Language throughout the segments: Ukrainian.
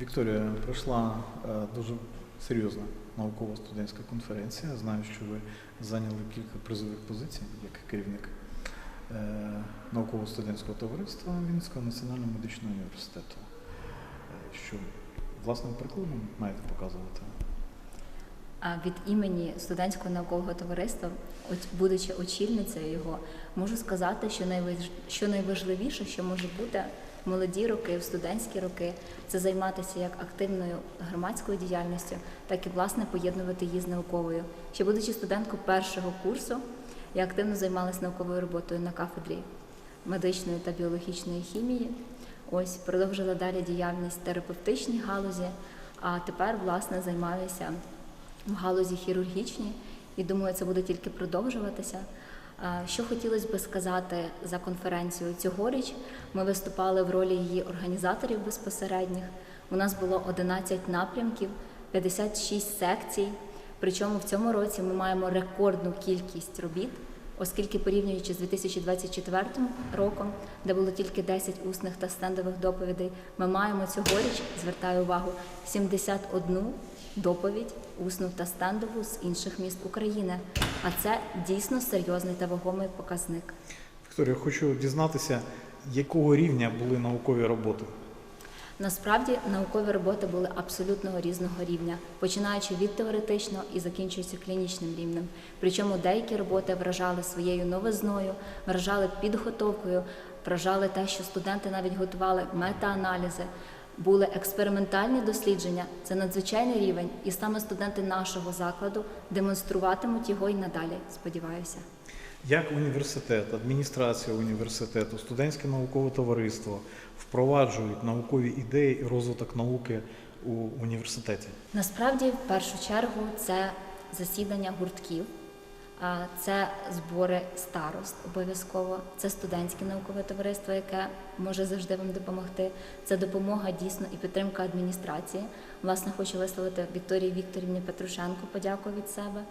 Вікторія, пройшла е, дуже серйозна наукова студентська конференція. Знаю, що ви зайняли кілька призових позицій як керівник е, науково-студентського товариства Вінницького національного медичного університету. Е, Що власним прикладом маєте показувати? Від імені студентського наукового товариства, будучи очільницею його, можу сказати, що що найважливіше, що може бути в молоді роки, в студентські роки, це займатися як активною громадською діяльністю, так і власне поєднувати її з науковою. Ще будучи студенткою першого курсу, я активно займалася науковою роботою на кафедрі медичної та біологічної хімії. Ось продовжила далі діяльність в терапевтичній галузі, а тепер власне займаюся в галузі хірургічній, і думаю, це буде тільки продовжуватися. Що хотілося би сказати за конференцію цьогоріч, ми виступали в ролі її організаторів безпосередніх. У нас було 11 напрямків, 56 секцій. Причому в цьому році ми маємо рекордну кількість робіт, оскільки порівнюючи з 2024 роком, де було тільки 10 усних та стендових доповідей, ми маємо цьогоріч, звертаю увагу, 71 доповідь усну та стендову з інших міст України. А це дійсно серйозний та вагомий показник. Вікторія, хочу дізнатися, якого рівня були наукові роботи? Насправді наукові роботи були абсолютно різного рівня, починаючи від теоретичного і закінчуючи клінічним рівнем. Причому деякі роботи вражали своєю новизною, вражали підготовкою, вражали те, що студенти навіть готували метааналізи. Були експериментальні дослідження, це надзвичайний рівень, і саме студенти нашого закладу демонструватимуть його й надалі. Сподіваюся. Як університет, адміністрація університету, студентське наукове товариство впроваджують наукові ідеї і розвиток науки у університеті? Насправді, в першу чергу, це засідання гуртків, це збори старост обов'язково, це студентське наукове товариство, яке може завжди вам допомогти. Це допомога дійсно і підтримка адміністрації. Власне, хочу висловити Вікторії Вікторівні Петрушенко подяку від себе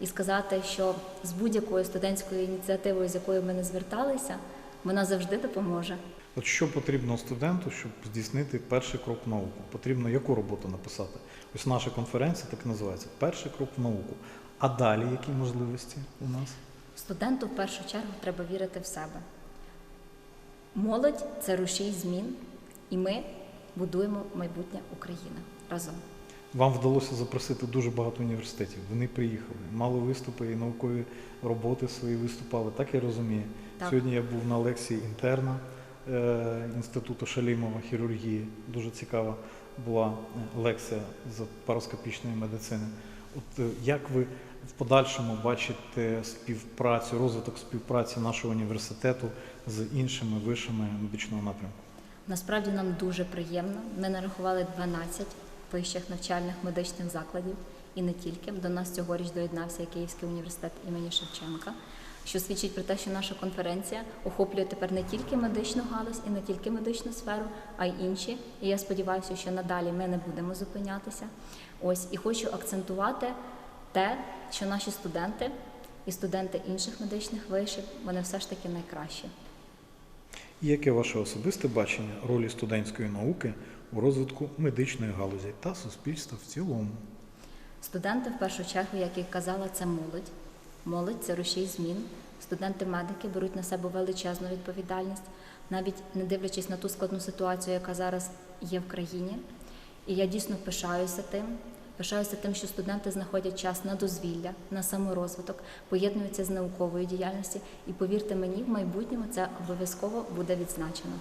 і сказати, що з будь-якою студентською ініціативою, з якою ми не зверталися, вона завжди допоможе. От що потрібно студенту, щоб здійснити перший крок в науку? Потрібно яку роботу написати? Ось наша конференція так і називається Перший крок в науку. А далі які можливості у нас? Студенту в першу чергу треба вірити в себе. Молодь це рушій змін, і ми будуємо майбутнє України разом. Вам вдалося запросити дуже багато університетів. Вони приїхали, мали виступи і наукові роботи свої виступали. Так я розумію. Так. Сьогодні я був на лекції інтерна е, інституту Шалімова хірургії. Дуже цікава була е, лекція з пароскопічної медицини. От е, як ви в подальшому бачите співпрацю, розвиток співпраці нашого університету з іншими вишами медичного напрямку? Насправді нам дуже приємно. Ми нарахували 12 вищих навчальних медичних закладів і не тільки. До нас цьогоріч доєднався Київський університет імені Шевченка, що свідчить про те, що наша конференція охоплює тепер не тільки медичну галузь і не тільки медичну сферу, а й інші. І я сподіваюся, що надалі ми не будемо зупинятися. Ось і хочу акцентувати те, що наші студенти і студенти інших медичних вишів вони все ж таки найкращі. І яке ваше особисте бачення ролі студентської науки у розвитку медичної галузі та суспільства в цілому? Студенти, в першу чергу, як і казала, це молодь. Молодь це рушій змін. Студенти-медики беруть на себе величезну відповідальність, навіть не дивлячись на ту складну ситуацію, яка зараз є в країні. І я дійсно пишаюся тим. Пишаюся тим, що студенти знаходять час на дозвілля, на саморозвиток, поєднуються з науковою діяльністю. І повірте мені, в майбутньому це обов'язково буде відзначено.